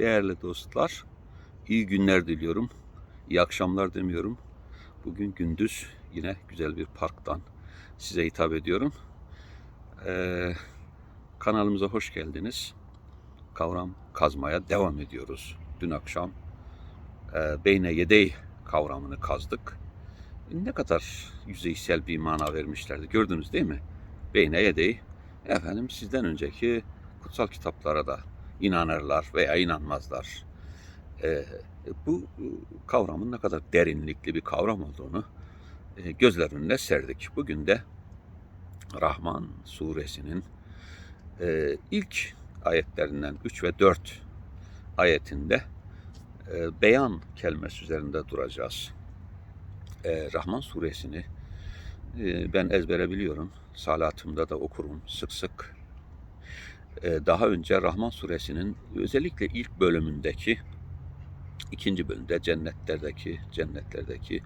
Değerli dostlar, iyi günler diliyorum. İyi akşamlar demiyorum. Bugün gündüz yine güzel bir parktan size hitap ediyorum. Ee, kanalımıza hoş geldiniz. Kavram kazmaya devam ediyoruz. Dün akşam e, beyne yedey kavramını kazdık. Ne kadar yüzeysel bir mana vermişlerdi. Gördünüz değil mi? Beyne yedey. Efendim sizden önceki kutsal kitaplara da inanırlar veya inanmazlar. Ee, bu e, kavramın ne kadar derinlikli bir kavram olduğunu e, gözler önüne serdik. Bugün de Rahman suresinin e, ilk ayetlerinden 3 ve 4 ayetinde e, beyan kelimesi üzerinde duracağız. E, Rahman suresini e, ben ezbere biliyorum. Salatımda da okurum sık sık. E, daha önce Rahman suresinin özellikle ilk bölümündeki ikinci bölümde cennetlerdeki cennetlerdeki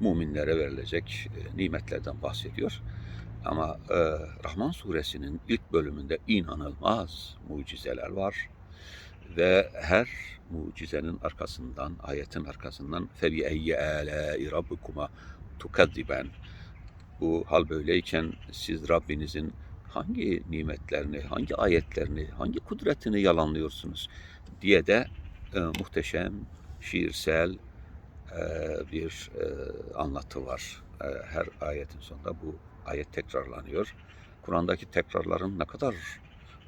müminlere verilecek e, nimetlerden bahsediyor. Ama e, Rahman suresinin ilk bölümünde inanılmaz mucizeler var ve her mucizenin arkasından, ayetin arkasından febi eyye âlâi rabbikuma tukaddiben bu hal böyleyken siz Rabbinizin hangi nimetlerini, hangi ayetlerini, hangi kudretini yalanlıyorsunuz diye de e, muhteşem, şiirsel e, bir e, anlatı var. E, her ayetin sonunda bu ayet tekrarlanıyor. Kur'an'daki tekrarların ne kadar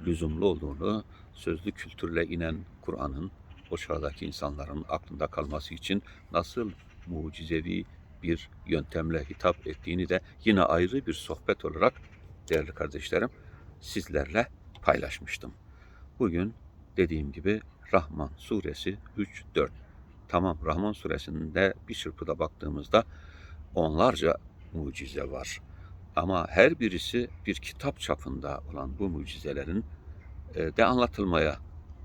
lüzumlu olduğunu sözlü kültürle inen Kur'an'ın o çağdaki insanların aklında kalması için nasıl mucizevi bir yöntemle hitap ettiğini de yine ayrı bir sohbet olarak değerli kardeşlerim sizlerle paylaşmıştım. Bugün dediğim gibi Rahman suresi 3-4. Tamam Rahman suresinde bir çırpıda baktığımızda onlarca mucize var. Ama her birisi bir kitap çapında olan bu mucizelerin e, de anlatılmaya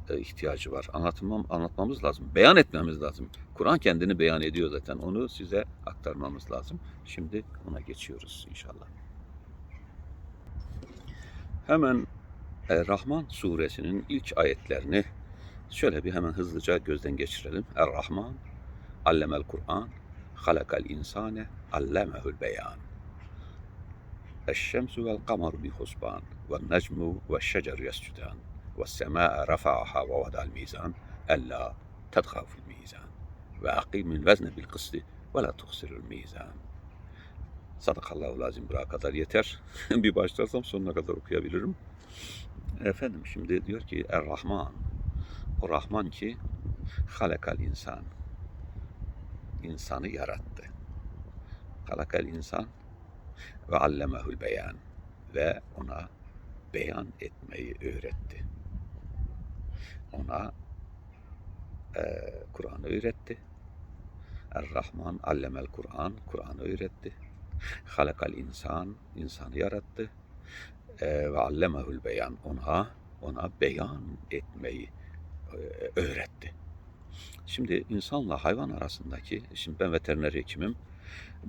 e, ihtiyacı var. Anlatmam, anlatmamız lazım. Beyan etmemiz lazım. Kur'an kendini beyan ediyor zaten. Onu size aktarmamız lazım. Şimdi ona geçiyoruz inşallah. Hemen e, Rahman suresinin ilk ayetlerini şöyle bir hemen hızlıca gözden geçirelim. Er-Rahman, allemel Kur'an, halakal insane, allemehül beyan. الشمس والقمر بحسبان والنجم والشجر يسجدان والسماء رفعها ووضع الميزان ألا تطغوا في الميزان وأقيم الوزن بالقسط ولا تخسر الميزان Sadakallahu lazim buraya kadar yeter. bir başlarsam sonuna kadar okuyabilirim. Efendim şimdi diyor ki Er-Rahman. O Rahman ki halakal insan. İnsanı yarattı. Halakal insan ve allemehül beyan ve ona beyan etmeyi öğretti. Ona e, Kur'an'ı öğretti. Er-Rahman allemel Kur'an, Kur'an'ı öğretti. Halakal insan, insanı yarattı. E, ve allemehül beyan, ona ona beyan etmeyi e, öğretti. Şimdi insanla hayvan arasındaki, şimdi ben veteriner hekimim,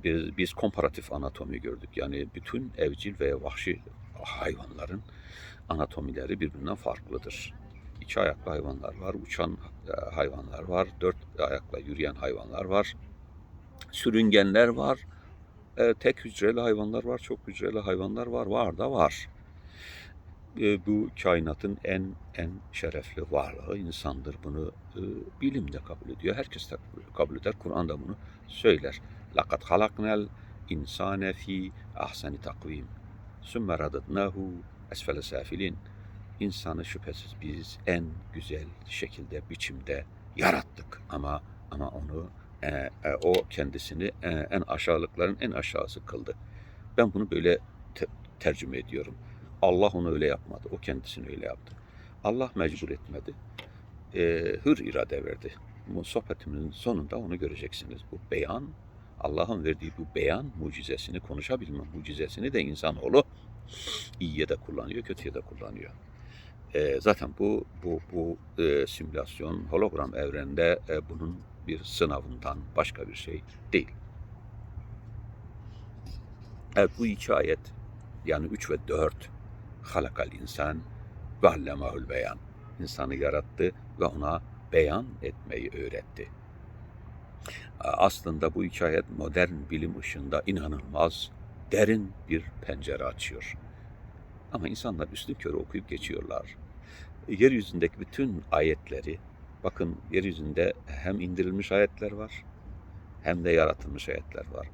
biz, biz komparatif anatomi gördük. Yani bütün evcil ve vahşi hayvanların anatomileri birbirinden farklıdır. İki ayaklı hayvanlar var, uçan e, hayvanlar var, dört ayakla yürüyen hayvanlar var, sürüngenler var, e, tek hücreli hayvanlar var, çok hücreli hayvanlar var, var da var. E, bu kainatın en en şerefli varlığı insandır. Bunu e, bilim de kabul ediyor, herkes de kabul eder. Kur'an da bunu söyler. Lakat halaknel insane fi ahsani takvim. Sümme radadnahu esfele safilin. İnsanı şüphesiz biz en güzel şekilde, biçimde yarattık ama ama onu e, e, o kendisini e, en aşağılıkların en aşağısı kıldı. Ben bunu böyle te- tercüme ediyorum. Allah onu öyle yapmadı. O kendisini öyle yaptı. Allah mecbur etmedi. E, hür irade verdi. Bu sohbetimizin sonunda onu göreceksiniz. Bu beyan, Allah'ın verdiği bu beyan mucizesini, konuşabilme mucizesini de insanoğlu iyiye de kullanıyor, kötüye de kullanıyor. E, zaten bu bu bu e, simülasyon, hologram evrende e, bunun bir sınavından başka bir şey değil. Evet bu iki ayet yani 3 ve 4 halakal insan ve allemahul beyan. İnsanı yarattı ve ona beyan etmeyi öğretti. Aslında bu hikaye modern bilim ışığında inanılmaz derin bir pencere açıyor. Ama insanlar üstün körü okuyup geçiyorlar. Yeryüzündeki bütün ayetleri, bakın yeryüzünde hem indirilmiş ayetler var, hem de yaratılmış ayetler var.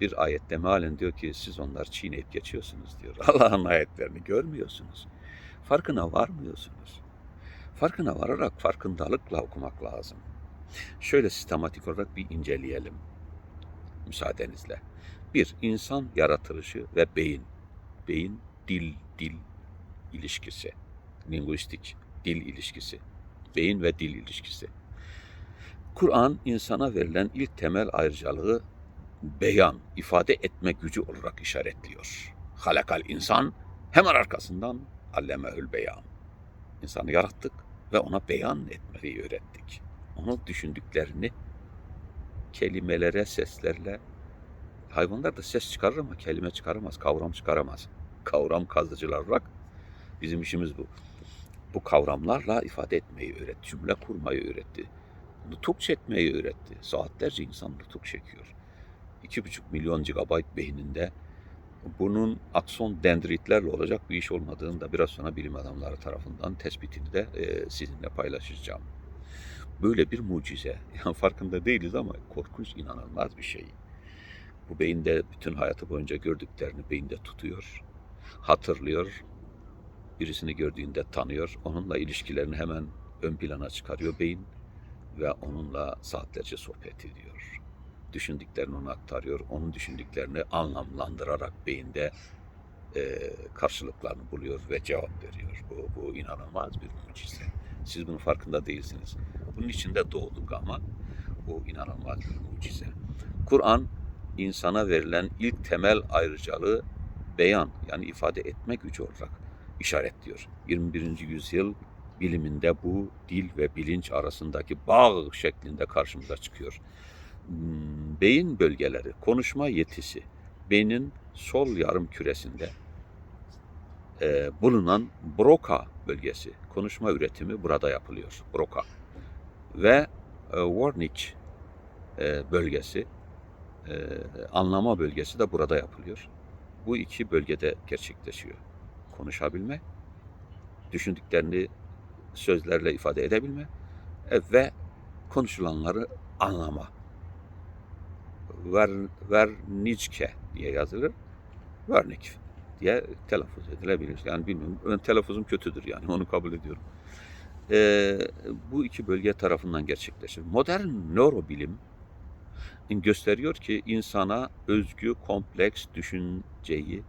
Bir ayette mealen diyor ki siz onlar çiğneyip geçiyorsunuz diyor. Allah'ın ayetlerini görmüyorsunuz. Farkına varmıyorsunuz. Farkına vararak farkındalıkla okumak lazım. Şöyle sistematik olarak bir inceleyelim müsaadenizle. Bir, insan yaratılışı ve beyin. Beyin, dil, dil ilişkisi. Linguistik, dil ilişkisi. Beyin ve dil ilişkisi. Kur'an insana verilen ilk temel ayrıcalığı beyan, ifade etme gücü olarak işaretliyor. Halakal insan hemen arkasından allemehül beyan. İnsanı yarattık ve ona beyan etmeyi öğrettik. Onun düşündüklerini kelimelere, seslerle hayvanlar da ses çıkarır ama kelime çıkaramaz, kavram çıkaramaz. Kavram kazıcılar olarak bizim işimiz bu. Bu kavramlarla ifade etmeyi öğretti, cümle kurmayı öğretti. Nutuk çekmeyi öğretti. Saatlerce insan nutuk çekiyor. 2,5 milyon GB beyninde bunun akson dendritlerle olacak bir iş olmadığını da biraz sonra bilim adamları tarafından tespitini de e, sizinle paylaşacağım. Böyle bir mucize. Yani farkında değiliz ama korkunç, inanılmaz bir şey. Bu beyinde bütün hayatı boyunca gördüklerini beyinde tutuyor, hatırlıyor, birisini gördüğünde tanıyor, onunla ilişkilerini hemen ön plana çıkarıyor beyin ve onunla saatlerce sohbet ediyor. Düşündüklerini ona aktarıyor, onun düşündüklerini anlamlandırarak beyinde e, karşılıklarını buluyor ve cevap veriyor. Bu, bu inanılmaz bir mucize. Siz bunun farkında değilsiniz. Bunun içinde doğduk ama bu inanılmaz bir mucize. Kur'an insana verilen ilk temel ayrıcalığı beyan yani ifade etme gücü olarak işaretliyor. 21. yüzyıl biliminde bu dil ve bilinç arasındaki bağ şeklinde karşımıza çıkıyor. Hmm, Beyin bölgeleri, konuşma yetisi, beynin sol yarım küresinde e, bulunan Broca bölgesi, konuşma üretimi burada yapılıyor. Broca ve e, Wernicke e, bölgesi, e, anlama bölgesi de burada yapılıyor. Bu iki bölgede gerçekleşiyor. Konuşabilme, düşündüklerini sözlerle ifade edebilme e, ve konuşulanları anlama. Ver, Vernicke diye yazılır. Vernik diye telaffuz edilebilir. Yani bilmiyorum. Ön telaffuzum kötüdür yani onu kabul ediyorum. Ee, bu iki bölge tarafından gerçekleşir. Modern nörobilim gösteriyor ki insana özgü kompleks düşünceyi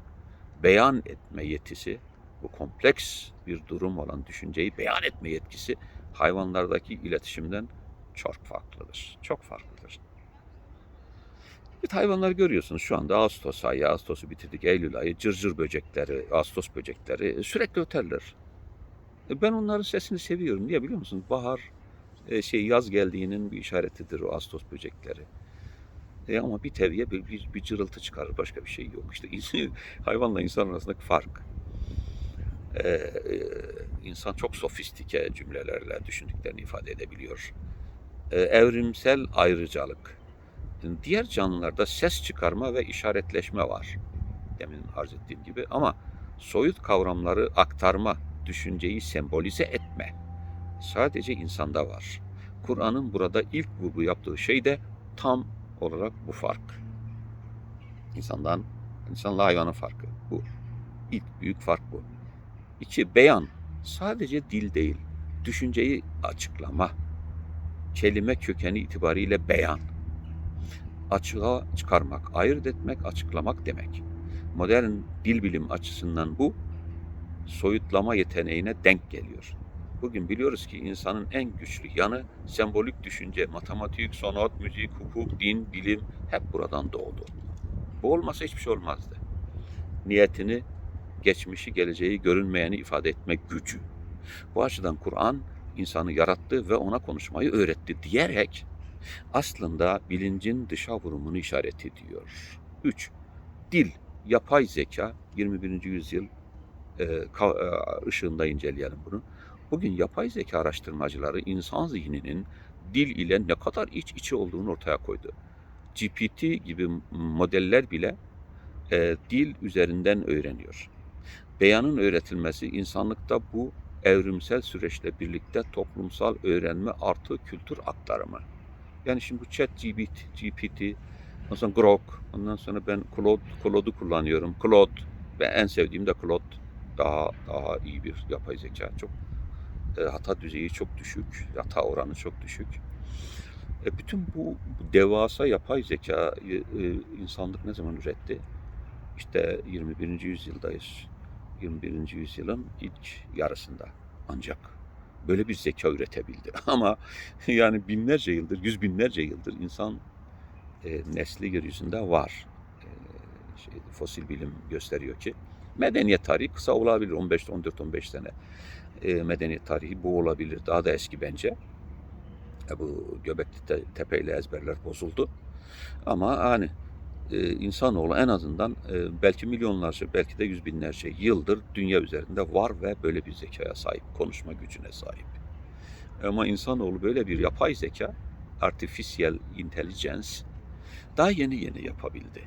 beyan etme yetisi, bu kompleks bir durum olan düşünceyi beyan etme yetkisi hayvanlardaki iletişimden çok farklıdır. Çok farklıdır. Evet hayvanlar görüyorsunuz şu anda Ağustos ayı, Ağustos'u bitirdik, Eylül ayı, cırcır böcekleri, Ağustos böcekleri sürekli öterler. E, Ben onların sesini seviyorum. Niye biliyor musunuz? Bahar, e, şey yaz geldiğinin bir işaretidir o Ağustos böcekleri. E ama bir teviye bir, bir, bir cırıltı çıkarır. Başka bir şey yok. İşte insan- hayvanla insan arasındaki fark. E, e, insan çok sofistike cümlelerle düşündüklerini ifade edebiliyor. E, evrimsel ayrıcalık. Diğer canlılarda ses çıkarma ve işaretleşme var. Demin arz ettiğim gibi ama soyut kavramları aktarma, düşünceyi sembolize etme sadece insanda var. Kur'an'ın burada ilk vurgu yaptığı şey de tam olarak bu fark. İnsandan, insanla hayvanın farkı bu. İlk büyük fark bu. İki, beyan. Sadece dil değil, düşünceyi açıklama. Kelime kökeni itibariyle beyan. Açığa çıkarmak, ayırt etmek, açıklamak demek. Modern dil bilim açısından bu soyutlama yeteneğine denk geliyor. Bugün biliyoruz ki insanın en güçlü yanı sembolik düşünce, matematik, sanat, müzik, hukuk, din, bilim hep buradan doğdu. Bu olmasa hiçbir şey olmazdı. Niyetini, geçmişi, geleceği, görünmeyeni ifade etmek gücü. Bu açıdan Kur'an insanı yarattı ve ona konuşmayı öğretti diyerek aslında bilincin dışa vurumunu işaret ediyor. 3. Dil, yapay zeka 21. yüzyıl e, e, ışığında inceleyelim bunu Bugün yapay zeka araştırmacıları insan zihninin dil ile ne kadar iç içe olduğunu ortaya koydu. GPT gibi modeller bile e, dil üzerinden öğreniyor. Beyanın öğretilmesi insanlıkta bu evrimsel süreçle birlikte toplumsal öğrenme artı kültür aktarımı. Yani şimdi bu chat GPT, GPT ondan sonra Grok, ondan sonra ben Claude, Claude'u kullanıyorum. Claude ve en sevdiğim de Claude. Daha daha iyi bir yapay zeka. Çok hata düzeyi çok düşük, hata oranı çok düşük. E, bütün bu, devasa yapay zeka e, insanlık ne zaman üretti? İşte 21. yüzyıldayız. 21. yüzyılın ilk yarısında ancak böyle bir zeka üretebildi. Ama yani binlerce yıldır, yüz binlerce yıldır insan e, nesli yeryüzünde var. E, şey, fosil bilim gösteriyor ki medeniyet tarihi kısa olabilir 15 14 15 sene. E, medeniyet tarihi bu olabilir. Daha da eski bence. E, bu Göbekli Te- Tepe ile ezberler bozuldu. Ama hani e, insanoğlu en azından e, belki milyonlarca belki de yüz binlerce yıldır dünya üzerinde var ve böyle bir zekaya sahip, konuşma gücüne sahip. Ama insanoğlu böyle bir yapay zeka, artificial intelligence daha yeni yeni yapabildi.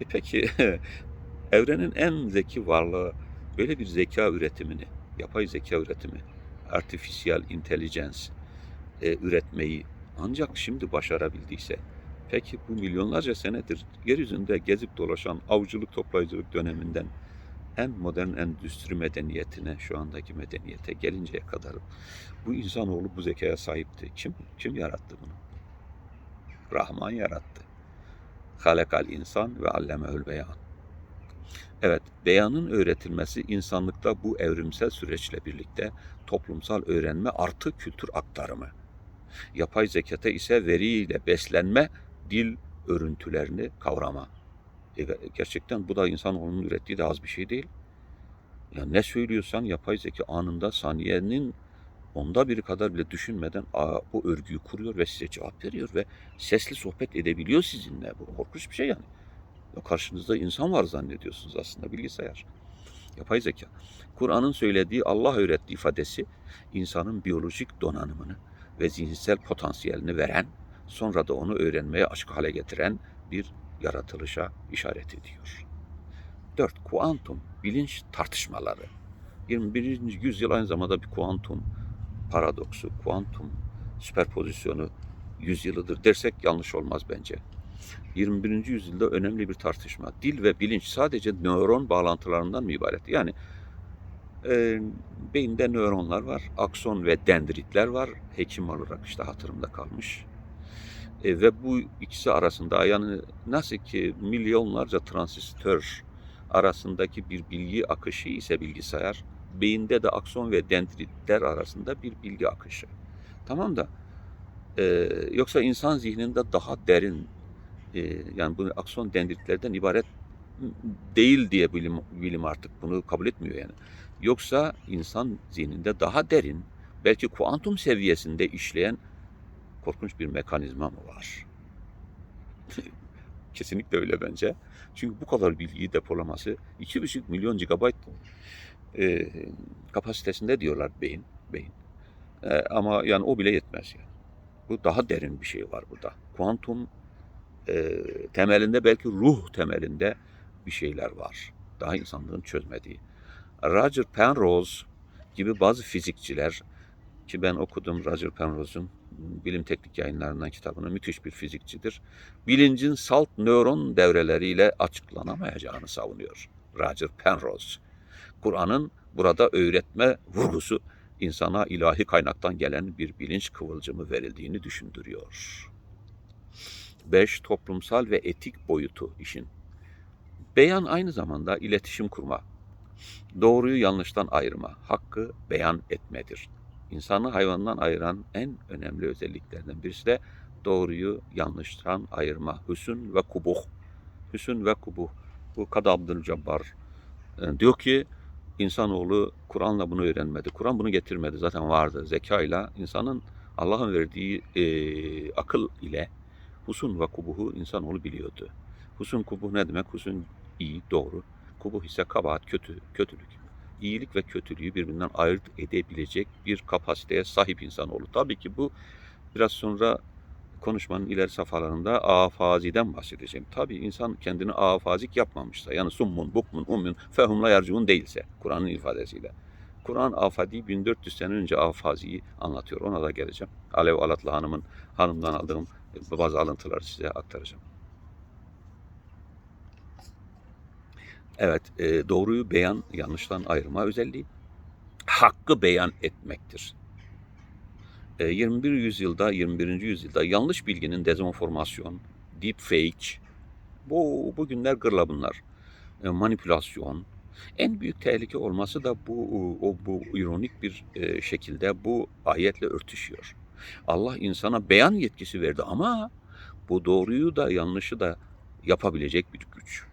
E peki evrenin en zeki varlığı böyle bir zeka üretimini, yapay zeka üretimi, artificial intelligence e, üretmeyi ancak şimdi başarabildiyse Peki bu milyonlarca senedir yeryüzünde gezip dolaşan avcılık toplayıcılık döneminden en modern endüstri medeniyetine, şu andaki medeniyete gelinceye kadar bu insanoğlu bu zekaya sahipti. Kim kim yarattı bunu? Rahman yarattı. Halekal insan ve allemehül beyan. Evet, beyanın öğretilmesi insanlıkta bu evrimsel süreçle birlikte toplumsal öğrenme artı kültür aktarımı. Yapay zekata ise veriyle beslenme dil örüntülerini kavrama. E, gerçekten bu da insanoğlunun ürettiği de az bir şey değil. Ya ne söylüyorsan yapay zeka anında saniyenin onda biri kadar bile düşünmeden bu örgüyü kuruyor ve size cevap veriyor ve sesli sohbet edebiliyor sizinle. Bu korkunç bir şey yani. Karşınızda insan var zannediyorsunuz aslında bilgisayar. Yapay zeka. Kur'an'ın söylediği Allah öğretti ifadesi insanın biyolojik donanımını ve zihinsel potansiyelini veren sonra da onu öğrenmeye açık hale getiren bir yaratılışa işaret ediyor. 4. Kuantum bilinç tartışmaları. 21. yüzyıl aynı zamanda bir kuantum paradoksu, kuantum süperpozisyonu yüzyılıdır dersek yanlış olmaz bence. 21. yüzyılda önemli bir tartışma. Dil ve bilinç sadece nöron bağlantılarından mı ibaret? Yani e, beyinde nöronlar var, akson ve dendritler var. Hekim olarak işte hatırımda kalmış. E, ve bu ikisi arasında yani nasıl ki milyonlarca transistör arasındaki bir bilgi akışı ise bilgisayar, beyinde de akson ve dendritler arasında bir bilgi akışı. Tamam da e, yoksa insan zihninde daha derin e, yani bu akson dendritlerden ibaret değil diye bilim, bilim artık bunu kabul etmiyor yani. Yoksa insan zihninde daha derin, belki kuantum seviyesinde işleyen korkunç bir mekanizma mı var? Kesinlikle öyle bence. Çünkü bu kadar bilgiyi depolaması 2,5 milyon gigabayt e, kapasitesinde diyorlar beyin. beyin. E, ama yani o bile yetmez yani. Bu daha derin bir şey var burada. Kuantum e, temelinde belki ruh temelinde bir şeyler var. Daha insanlığın çözmediği. Roger Penrose gibi bazı fizikçiler ki ben okudum Roger Penrose'un bilim teknik yayınlarından kitabını müthiş bir fizikçidir. Bilincin salt nöron devreleriyle açıklanamayacağını savunuyor Roger Penrose. Kur'an'ın burada öğretme vurgusu insana ilahi kaynaktan gelen bir bilinç kıvılcımı verildiğini düşündürüyor. 5. Toplumsal ve etik boyutu işin. Beyan aynı zamanda iletişim kurma, doğruyu yanlıştan ayırma, hakkı beyan etmedir. İnsanı hayvandan ayıran en önemli özelliklerden birisi de doğruyu yanlıştan ayırma. Hüsün ve kubuh. Hüsün ve kubuh. Bu Kadı Abdülcabbar e, diyor ki insanoğlu Kur'an'la bunu öğrenmedi. Kur'an bunu getirmedi. Zaten vardı. Zekayla insanın Allah'ın verdiği e, akıl ile husun ve kubuhu insanoğlu biliyordu. Husun kubuh ne demek? Husun iyi, doğru. Kubuh ise kabahat, kötü, kötülük. iyilik ve kötülüğü birbirinden ayırt edebilecek bir kapasiteye sahip insanoğlu. Tabii ki bu biraz sonra konuşmanın ileri safhalarında afaziden bahsedeceğim. Tabii insan kendini afazik yapmamışsa yani summun, bukmun, ummun, fehumla yarcun değilse Kur'an'ın ifadesiyle. Kur'an afadi 1400 sene önce afaziyi anlatıyor. Ona da geleceğim. Alev Alatlı Hanım'ın hanımdan aldığım bazı alıntıları size aktaracağım. Evet, e, doğruyu beyan, yanlıştan ayırma özelliği hakkı beyan etmektir. E, 21 yüzyılda, 21. yüzyılda yanlış bilginin dezenformasyon, deepfake, bu bugünler gırla bunlar. E, manipülasyon. En büyük tehlike olması da bu o bu ironik bir e, şekilde bu ayetle örtüşüyor. Allah insana beyan yetkisi verdi ama bu doğruyu da yanlışı da yapabilecek bir güç.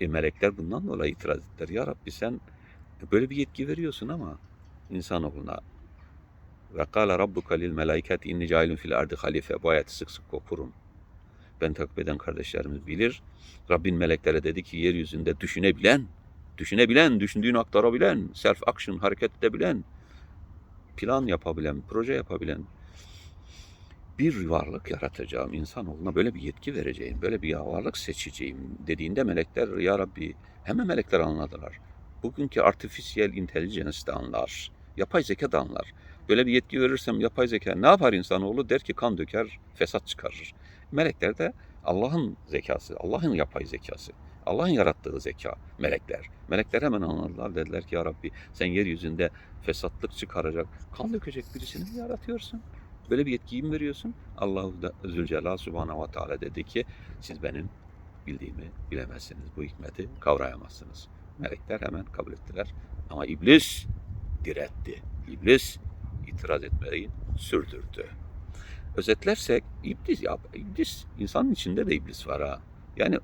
E, melekler bundan dolayı itiraz ettiler. Ya Rabbi sen böyle bir yetki veriyorsun ama insanoğluna ve kâle rabbuka lil melâiketi inni cailun fil ardı halife. Bu ayeti sık sık okurum. Ben takip eden kardeşlerimiz bilir. Rabbin meleklere dedi ki yeryüzünde düşünebilen, düşünebilen, düşündüğünü aktarabilen, self action hareket edebilen, plan yapabilen, proje yapabilen bir varlık yaratacağım. İnsanoğluna böyle bir yetki vereceğim, böyle bir varlık seçeceğim dediğinde melekler ya Rabbi hemen melekler anladılar. Bugünkü artificial intelligence de anlar. Yapay zeka da anlar. Böyle bir yetki verirsem yapay zeka ne yapar insanoğlu? Der ki kan döker, fesat çıkarır. Melekler de Allah'ın zekası, Allah'ın yapay zekası. Allah'ın yarattığı zeka, melekler. Melekler hemen anladılar. Dediler ki ya Rabbi sen yeryüzünde fesatlık çıkaracak, kan dökecek birisini mi yaratıyorsun? Böyle bir yetkiyi mi veriyorsun? Allahu da Zülcelal Subhanahu ve Teala dedi ki siz benim bildiğimi bilemezsiniz. Bu hikmeti kavrayamazsınız. Melekler hemen kabul ettiler. Ama iblis diretti. İblis itiraz etmeyi sürdürdü. Özetlersek iblis ya iblis insanın içinde de iblis var ha. Yani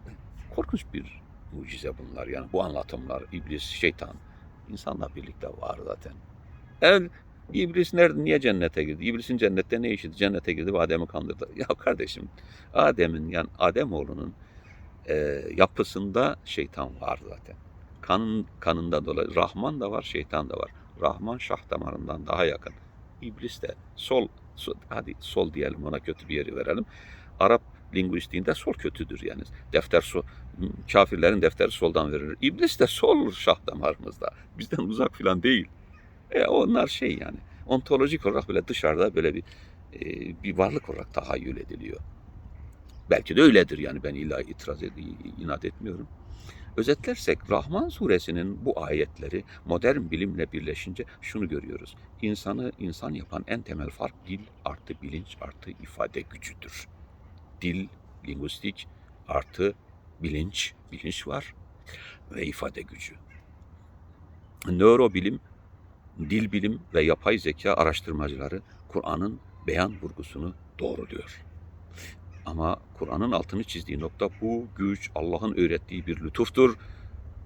korkunç bir mucize bunlar. Yani bu anlatımlar iblis, şeytan insanla birlikte var zaten. El İblis nerede, niye cennete girdi? İblisin cennette ne işiydi? Cennete girdi ve Adem'i kandırdı. Ya kardeşim, Adem'in yani Ademoğlunun e, yapısında şeytan var zaten. Kanın, kanında dolayı. Rahman da var, şeytan da var. Rahman şah damarından daha yakın. İblis de sol, sol hadi sol diyelim ona kötü bir yeri verelim. Arap linguistiğinde sol kötüdür yani. Defter sol, kafirlerin defteri soldan verilir. İblis de sol şah damarımızda. Bizden uzak falan değil. E, onlar şey yani ontolojik olarak böyle dışarıda böyle bir e, bir varlık olarak tahayyül ediliyor. Belki de öyledir yani ben illa itiraz ed inat etmiyorum. Özetlersek Rahman suresinin bu ayetleri modern bilimle birleşince şunu görüyoruz. İnsanı insan yapan en temel fark dil artı bilinç artı ifade gücüdür. Dil, lingüistik artı bilinç, bilinç var ve ifade gücü. Nörobilim dil bilim ve yapay zeka araştırmacıları Kur'an'ın beyan vurgusunu doğruluyor. Ama Kur'an'ın altını çizdiği nokta bu güç Allah'ın öğrettiği bir lütuftur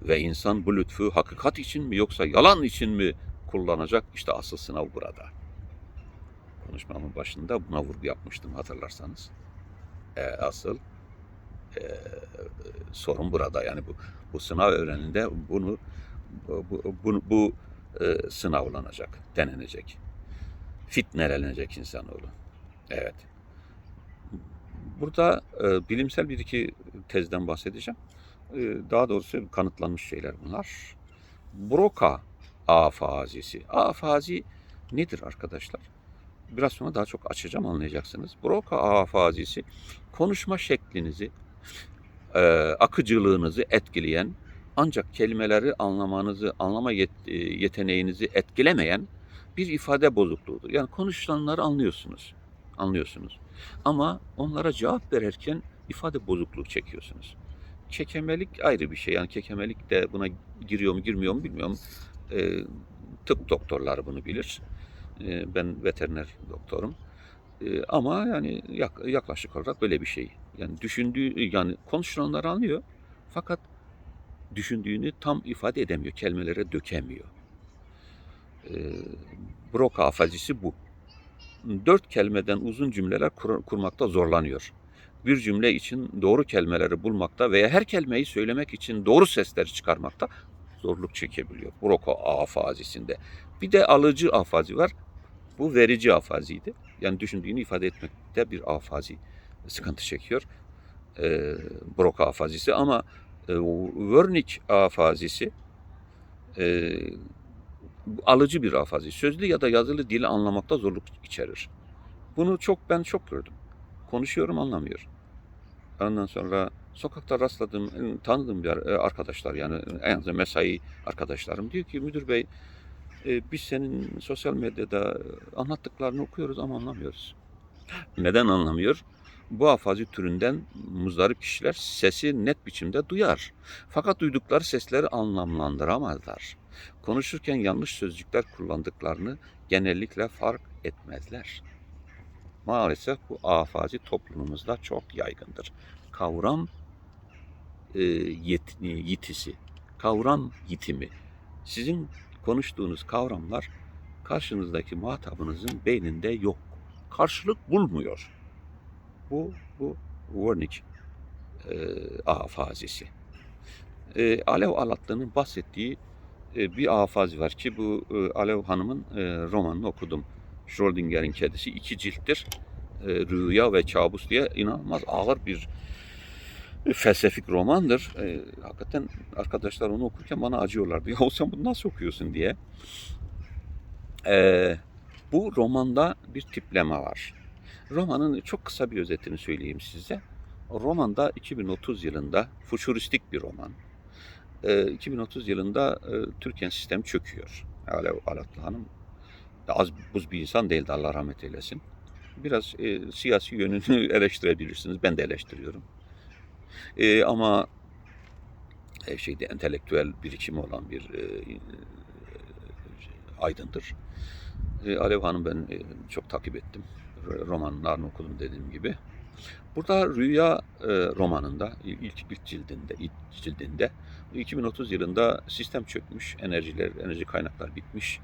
ve insan bu lütfu hakikat için mi yoksa yalan için mi kullanacak? İşte asıl sınav burada. Konuşmamın başında buna vurgu yapmıştım hatırlarsanız. E, asıl e, sorun burada yani bu bu sınav öğreninde bunu bu, bu, bu e, sınavlanacak, denenecek. Fitnelenecek insanoğlu. Evet. Burada e, bilimsel bir iki tezden bahsedeceğim. E, daha doğrusu kanıtlanmış şeyler bunlar. Broca afazisi. Afazi nedir arkadaşlar? Biraz sonra daha çok açacağım anlayacaksınız. Broca afazisi konuşma şeklinizi, e, akıcılığınızı etkileyen ancak kelimeleri anlamanızı, anlama yet- e, yeteneğinizi etkilemeyen bir ifade bozukluğudur. Yani konuşulanları anlıyorsunuz. Anlıyorsunuz. Ama onlara cevap verirken ifade bozukluğu çekiyorsunuz. Kekemelik ayrı bir şey. Yani kekemelik de buna giriyor mu girmiyor mu bilmiyorum. E, tıp doktorları bunu bilir. E, ben veteriner doktorum. E, ama yani yak- yaklaşık olarak böyle bir şey. Yani düşündüğü yani konuşulanları anlıyor. Fakat düşündüğünü tam ifade edemiyor, kelimelere dökemiyor. E, Broca afazisi bu. Dört kelimeden uzun cümleler kur, kurmakta zorlanıyor. Bir cümle için doğru kelimeleri bulmakta veya her kelimeyi söylemek için doğru sesleri çıkarmakta zorluk çekebiliyor. Broca afazisinde. Bir de alıcı afazi var. Bu verici afaziydi. Yani düşündüğünü ifade etmekte bir afazi sıkıntı çekiyor. E, Broca afazisi ama e, Wernicke afazisi e, alıcı bir afazi. Sözlü ya da yazılı dili anlamakta zorluk içerir. Bunu çok ben çok gördüm. Konuşuyorum anlamıyor. Ondan sonra sokakta rastladığım, tanıdığım bir ar- arkadaşlar yani en azından mesai arkadaşlarım diyor ki müdür bey e, biz senin sosyal medyada anlattıklarını okuyoruz ama anlamıyoruz. Neden anlamıyor? Bu afazi türünden muzdarip kişiler sesi net biçimde duyar. Fakat duydukları sesleri anlamlandıramazlar. Konuşurken yanlış sözcükler kullandıklarını genellikle fark etmezler. Maalesef bu afazi toplumumuzda çok yaygındır. Kavram e, yet, yitisi, kavram yitimi. Sizin konuştuğunuz kavramlar karşınızdaki muhatabınızın beyninde yok. Karşılık bulmuyor. Bu, bu Wernicke e, afazisi. E, Alev Alatlı'nın bahsettiği e, bir afazi var ki bu e, Alev Hanım'ın e, romanını okudum. Schrödinger'in kedisi iki cilttir. E, Rüya ve Kabus diye inanılmaz ağır bir felsefik romandır. E, hakikaten arkadaşlar onu okurken bana acıyorlardı. Ya sen bunu nasıl okuyorsun diye. E, bu romanda bir tipleme var. Romanın çok kısa bir özetini söyleyeyim size. Romanda 2030 yılında futuristik bir roman. E, 2030 yılında e, Türkiye sistem çöküyor. Alev Alatlı Hanım az buz bir insan değildi Allah rahmet eylesin. Biraz e, siyasi yönünü eleştirebilirsiniz. Ben de eleştiriyorum. E, ama e, şeyde entelektüel birikimi olan bir e, e, aydındır. E, Alev Hanım ben e, çok takip ettim. Romanlarını okudum dediğim gibi. Burada Rüya e, romanında ilk ilk cildinde ilk cildinde 2030 yılında sistem çökmüş, enerjiler, enerji kaynaklar bitmiş.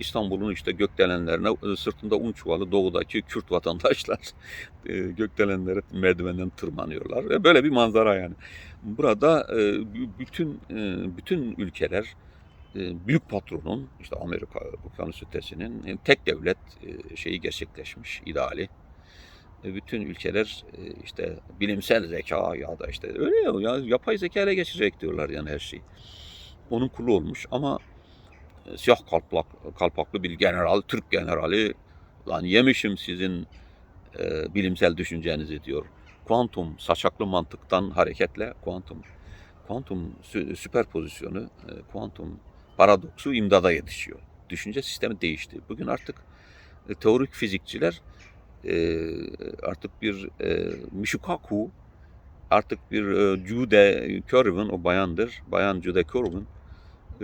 İstanbul'un işte gökdelenlerine e, sırtında un çuvalı doğudaki Kürt vatandaşlar e, gökdelenlere merdivenden tırmanıyorlar. Ve böyle bir manzara yani. Burada e, bütün e, bütün ülkeler e, büyük patronun işte Amerika okyanus ötesinin e, tek devlet e, şeyi gerçekleşmiş ideali. E, bütün ülkeler e, işte bilimsel zeka ya da işte öyle ya, ya yapay zeka ile geçecek diyorlar yani her şey. Onun kulu olmuş ama e, siyah kalplak, kalpaklı bir general, Türk generali lan yemişim sizin e, bilimsel düşüncenizi diyor. Kuantum saçaklı mantıktan hareketle kuantum kuantum sü- süperpozisyonu, e, kuantum paradoksu imdada yetişiyor. Düşünce sistemi değişti. Bugün artık e, teorik fizikçiler e, artık bir e, Michikaku, artık bir e, Jude Curwen, o bayandır, bayan Jude e,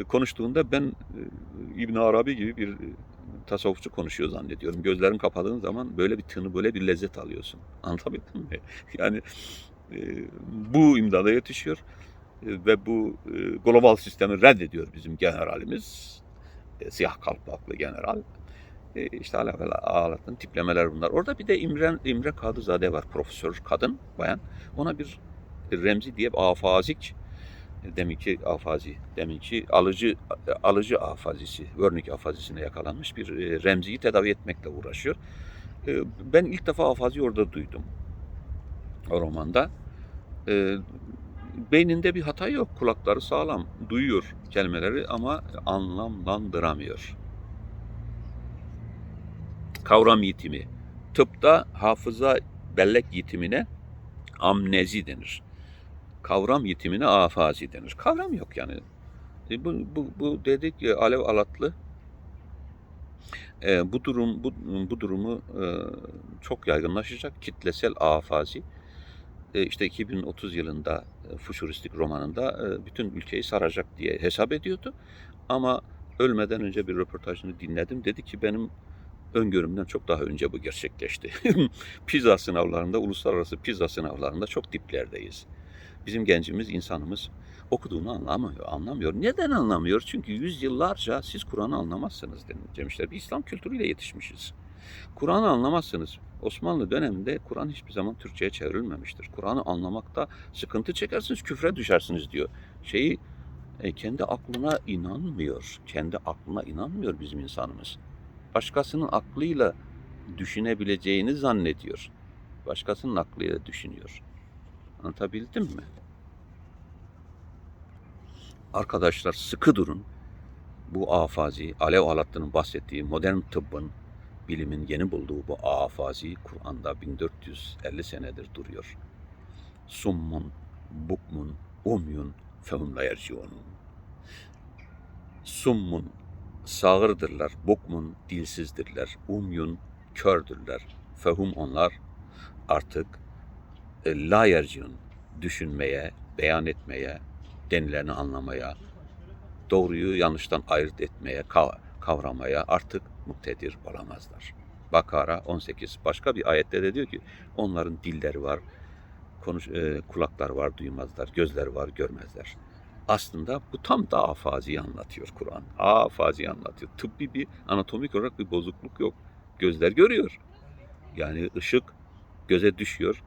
konuştuğunda ben e, İbn Arabi gibi bir e, tasavvufçu konuşuyor zannediyorum. Gözlerin kapadığın zaman böyle bir tını, böyle bir lezzet alıyorsun. Anlatabildim mi? Yani e, bu imdada yetişiyor ve bu global sistemi reddediyor bizim generalimiz. Siyah kalplaklı general. İşte alakalı ağlatın tiplemeler bunlar. Orada bir de İmre, İmre Kadızade var. Profesör kadın, bayan. Ona bir remzi diye bir afazik deminki afazi, deminki alıcı alıcı afazisi, örnek afazisine yakalanmış bir e, remziyi tedavi etmekle uğraşıyor. E, Ben ilk defa afazi orada duydum. O romanda. E, Beyninde bir hata yok. Kulakları sağlam. Duyuyor kelimeleri ama anlamlandıramıyor. Kavram yitimi. Tıpta hafıza bellek yitimine amnezi denir kavram yitimine afazi denir. Kavram yok yani. E, bu, bu, bu dedik e, Alev Alatlı e, bu durum bu, bu durumu e, çok yaygınlaşacak kitlesel afazi. E, işte 2030 yılında e, Futuristik romanında e, bütün ülkeyi saracak diye hesap ediyordu. Ama ölmeden önce bir röportajını dinledim. Dedi ki benim öngörümden çok daha önce bu gerçekleşti. pizza sınavlarında, uluslararası pizza sınavlarında çok diplerdeyiz. Bizim gencimiz, insanımız okuduğunu anlamıyor, anlamıyor. Neden anlamıyor? Çünkü yüzyıllarca siz Kur'an'ı anlamazsınız demişler. Bir İslam kültürüyle yetişmişiz. Kur'an'ı anlamazsınız. Osmanlı döneminde Kur'an hiçbir zaman Türkçe'ye çevrilmemiştir. Kur'an'ı anlamakta sıkıntı çekersiniz, küfre düşersiniz diyor. Şeyi E, kendi aklına inanmıyor. Kendi aklına inanmıyor bizim insanımız. Başkasının aklıyla düşünebileceğini zannediyor. Başkasının aklıyla düşünüyor. Anlatabildim mi? Arkadaşlar sıkı durun. Bu afazi, Alev Alatlı'nın bahsettiği modern tıbbın, bilimin yeni bulduğu bu afazi Kur'an'da 1450 senedir duruyor. Summun, bukmun, umyun, fehum la. Summun, sağırdırlar, bukmun, dilsizdirler, umyun, kördürler. Fehum onlar artık la yerciun, düşünmeye, beyan etmeye, denileni anlamaya, doğruyu yanlıştan ayırt etmeye, kav- kavramaya artık muktedir olamazlar. Bakara 18. Başka bir ayette de diyor ki onların dilleri var, konuş, e, kulaklar var, duymazlar, gözler var, görmezler. Aslında bu tam da afaziyi anlatıyor Kur'an. Afaziyi anlatıyor. Tıbbi bir anatomik olarak bir bozukluk yok. Gözler görüyor. Yani ışık göze düşüyor,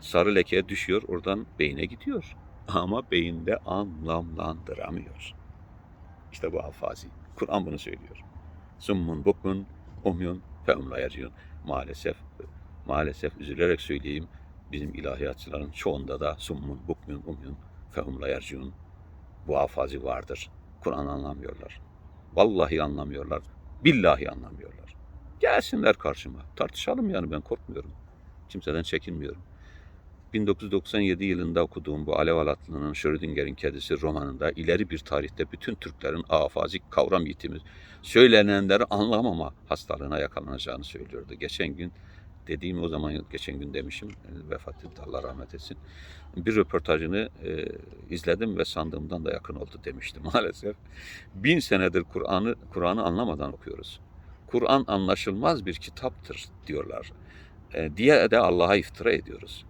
sarı lekeye düşüyor, oradan beyne gidiyor. Ama beyinde anlamlandıramıyor. İşte bu afazi. Kur'an bunu söylüyor. Summun bukmun umyun feum la yerciun. Maalesef maalesef üzülerek söyleyeyim bizim ilahiyatçıların çoğunda da summun bukmun umyun feum la yerciun. Bu afazi vardır. Kur'an anlamıyorlar. Vallahi anlamıyorlar. Billahi anlamıyorlar. Gelsinler karşıma. Tartışalım yani ben korkmuyorum. Kimseden çekinmiyorum. 1997 yılında okuduğum bu Alev Alatlı'nın Schrödinger'in Kedisi romanında ileri bir tarihte bütün Türklerin afazik kavram yitimi söylenenleri anlamama hastalığına yakalanacağını söylüyordu. Geçen gün dediğim o zaman geçen gün demişim e, vefat etti Allah rahmet etsin. Bir röportajını e, izledim ve sandığımdan da yakın oldu demişti maalesef. Bin senedir Kur'an'ı Kur'an'ı anlamadan okuyoruz. Kur'an anlaşılmaz bir kitaptır diyorlar. E, diye de Allah'a iftira ediyoruz.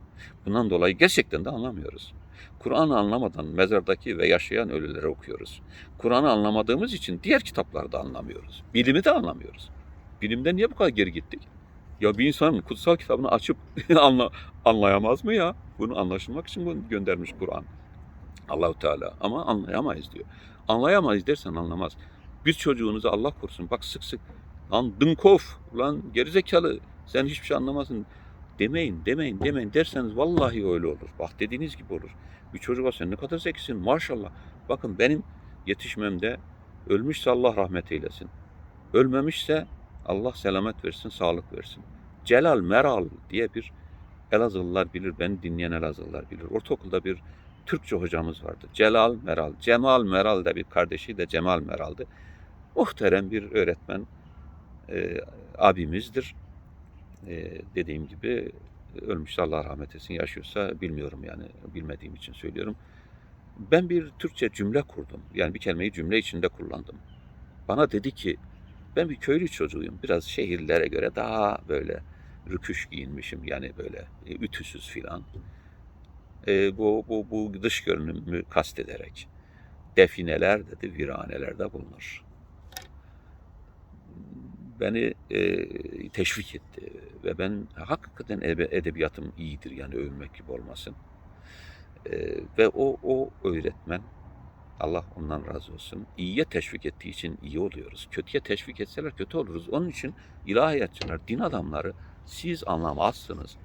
Bundan dolayı gerçekten de anlamıyoruz. Kur'an'ı anlamadan mezardaki ve yaşayan ölüleri okuyoruz. Kur'an'ı anlamadığımız için diğer kitapları da anlamıyoruz. Bilimi de anlamıyoruz. Bilimde niye bu kadar geri gittik? Ya bir insanın kutsal kitabını açıp anla, anlayamaz mı ya? Bunu anlaşılmak için bunu göndermiş Kur'an. Allahu Teala ama anlayamayız diyor. Anlayamayız dersen anlamaz. Biz çocuğunuzu Allah korusun bak sık sık lan dınkov lan gerizekalı sen hiçbir şey anlamazsın demeyin demeyin demeyin derseniz vallahi öyle olur. Bak dediğiniz gibi olur. Bir çocuk var sen ne kadar zekisin maşallah. Bakın benim yetişmemde ölmüşse Allah rahmet eylesin. Ölmemişse Allah selamet versin, sağlık versin. Celal Meral diye bir Elazığlılar bilir, beni dinleyen Elazığlılar bilir. Ortaokulda bir Türkçe hocamız vardı. Celal Meral. Cemal Meral da bir kardeşi de Cemal Meral'dı. Muhterem bir öğretmen e, abimizdir. E, dediğim gibi ölmüşse Allah rahmet etsin. Yaşıyorsa bilmiyorum yani. Bilmediğim için söylüyorum. Ben bir Türkçe cümle kurdum. Yani bir kelimeyi cümle içinde kullandım. Bana dedi ki ben bir köylü çocuğuyum. Biraz şehirlere göre daha böyle rüküş giyinmişim. Yani böyle e, ütüsüz filan. E, bu, bu, bu dış görünümü kastederek. Defineler dedi viranelerde bulunur. Beni e, teşvik etti ve ben hakikaten edebiyatım iyidir yani övünmek gibi olmasın. E, ve o, o öğretmen Allah ondan razı olsun. İyiye teşvik ettiği için iyi oluyoruz. Kötüye teşvik etseler kötü oluruz. Onun için ilahiyatçılar, din adamları siz anlamazsınız.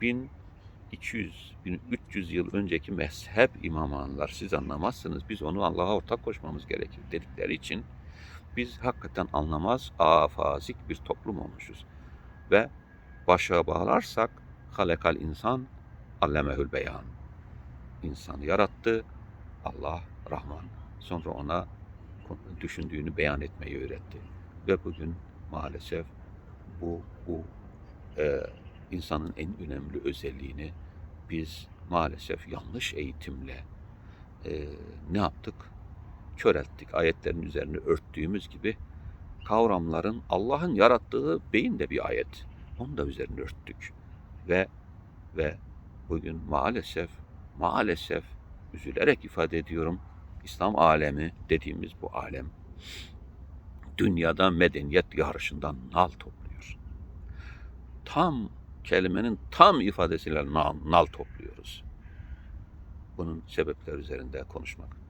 1200, 1300 yıl önceki mezhep imamlar siz anlamazsınız. Biz onu Allah'a ortak koşmamız gerekir dedikleri için biz hakikaten anlamaz, afazik bir toplum olmuşuz. Ve başa bağlarsak halekal insan allemehül beyan. İnsanı yarattı Allah Rahman. Sonra ona düşündüğünü beyan etmeyi öğretti. Ve bugün maalesef bu, bu e, insanın en önemli özelliğini biz maalesef yanlış eğitimle e, ne yaptık? Körelttik. Ayetlerin üzerine örttüğümüz gibi kavramların Allah'ın yarattığı beyin de bir ayet. Onu da üzerine örttük. Ve ve bugün maalesef maalesef üzülerek ifade ediyorum. İslam alemi dediğimiz bu alem dünyada medeniyet yarışından nal topluyor. Tam kelimenin tam ifadesiyle nal, nal topluyoruz. Bunun sebepleri üzerinde konuşmak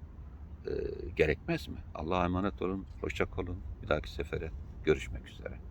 gerekmez mi? Allah'a emanet olun. Hoşça kalın. Bir dahaki sefere görüşmek üzere.